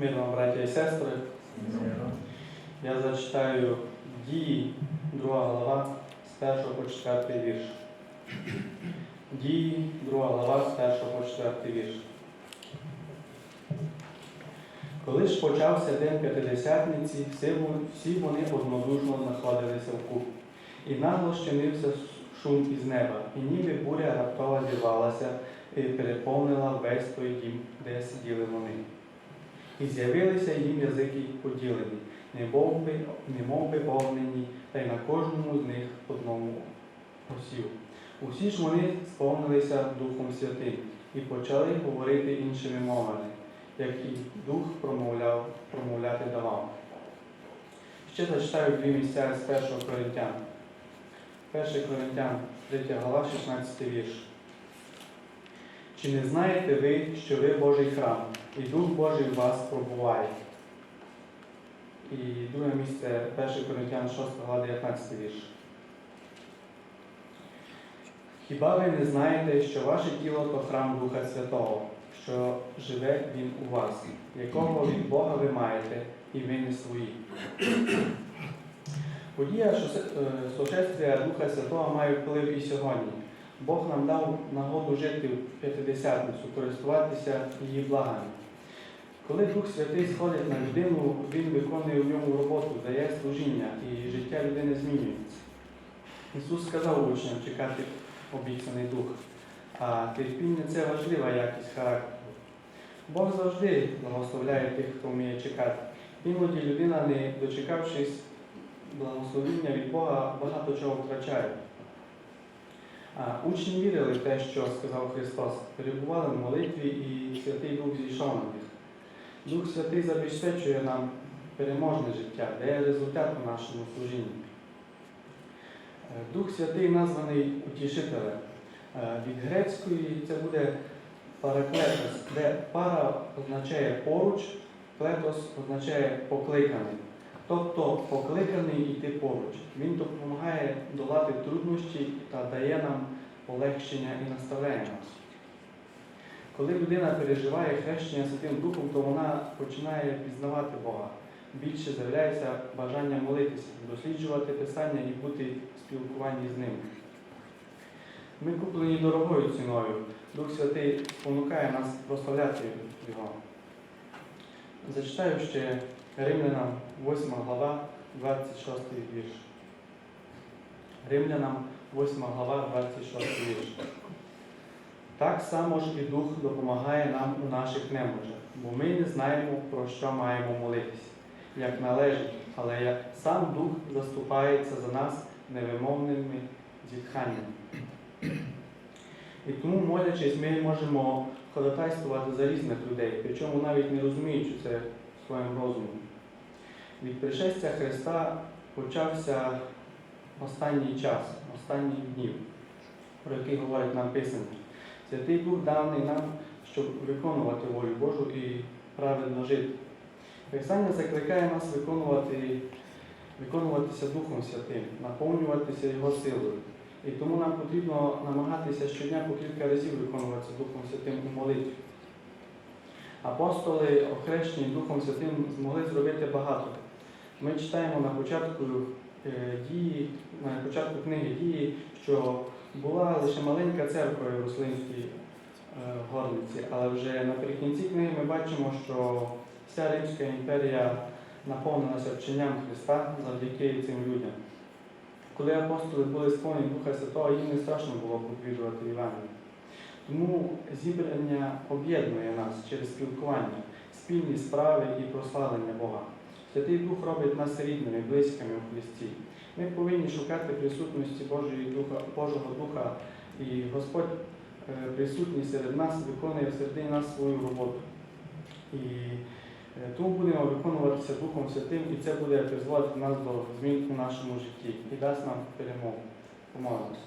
Мир вам, браття і сестри. Я зачитаю дії, друга глава, з 1 по 4 вірш. Дії, друга глава, з 1 по 4 вірш. Коли ж почався день п'ятидесятниці, всі вони однодушно знаходилися в вкупі. І нагло щинився шум із неба, і ніби буря раптово зірвалася і переповнила весь той дім, де сиділи вони. І з'явилися їм язики поділені, немов би, огнені, та й на кожному з них одному осів. Усі ж вони сповнилися Духом Святим і почали говорити іншими мовами, як і Дух промовляв, промовляти давав. Ще зачитаю дві місця з 1 Коринтян. 1 Коринтян, 3 глава, 16 вірш. Чи не знаєте ви, що ви Божий храм, і Дух Божий вас пробуває? І друге місце 1 Коринтян 6 глава 19 вірш. Хіба ви не знаєте, що ваше тіло то храм Духа Святого, що живе Він у вас, якого від Бога ви маєте, і ви не свої? Подія шосе- е, Духа Святого має вплив і сьогодні. Бог нам дав нагоду жити в п'ятидесятницю, користуватися її благами. Коли Дух Святий сходить на людину, він виконує в ньому роботу, дає служіння, і життя людини змінюється. Ісус сказав учням чекати обіцяний дух, а терпіння це важлива якість характеру. Бог завжди благословляє тих, хто вміє чекати. Іноді людина, не дочекавшись благословіння від Бога, багато чого втрачає. Учні вірили те, що сказав Христос, перебували в молитві і Святий Дух зійшов на них. Дух Святий забезпечує нам переможне життя, дає результат у нашому служінні. Е, Дух Святий названий утішителем. Е, Від грецької це буде параклетос, де пара означає поруч, клетос означає покликаний. Тобто покликаний йти поруч. Він допомагає долати труднощі та дає нам полегшення і наставлення нас. Коли людина переживає хрещення Святим Духом, то вона починає пізнавати Бога. Більше з'являється бажання молитися, досліджувати Писання і бути в спілкуванні з ним. Ми куплені дорогою ціною. Дух Святий спонукає нас прославляти Його. Зачитаю ще Римлянам 8 глава, 26 вірш. Римлянам 8 глава, 26 вірш. Так само ж і Дух допомагає нам у наших немочах, бо ми не знаємо, про що маємо молитися, як належить, але як сам Дух заступається за нас невимовними зітханнями. І тому, молячись, ми можемо ходатайствувати за різних людей, причому навіть не розуміючи це своїм розумом. Від пришестя Христа почався останній час, останній днів, про який говорить нам Писання. Святий Дух даний нам, щоб виконувати волю Божу і правильно жити. Писання закликає нас виконувати, виконуватися Духом Святим, наповнюватися Його силою. І тому нам потрібно намагатися щодня по кілька разів виконуватися Духом Святим у молитві. Апостоли, охрещені Духом Святим, змогли зробити багато. Ми читаємо на початку е, дії, на початку книги дії, що була лише маленька церква в Єрусалимській е, горниці, але вже наприкінці книги ми бачимо, що вся Римська імперія наповнилася вченням Христа завдяки цим людям. Коли апостоли були сповнені Духа Святого, їм не страшно було проповідувати Євангелію. Тому зібрання об'єднує нас через спілкування, спільні справи і прославлення Бога. Святий Дух робить нас рідними, близькими у Христі. Ми повинні шукати присутності Божої Духа, Божого Духа, і Господь е, присутній серед нас виконує всередині нас свою роботу. І е, тому будемо виконуватися Духом Святим, і це буде призводити нас до змін у нашому житті і дасть нам перемогу. Помолимося.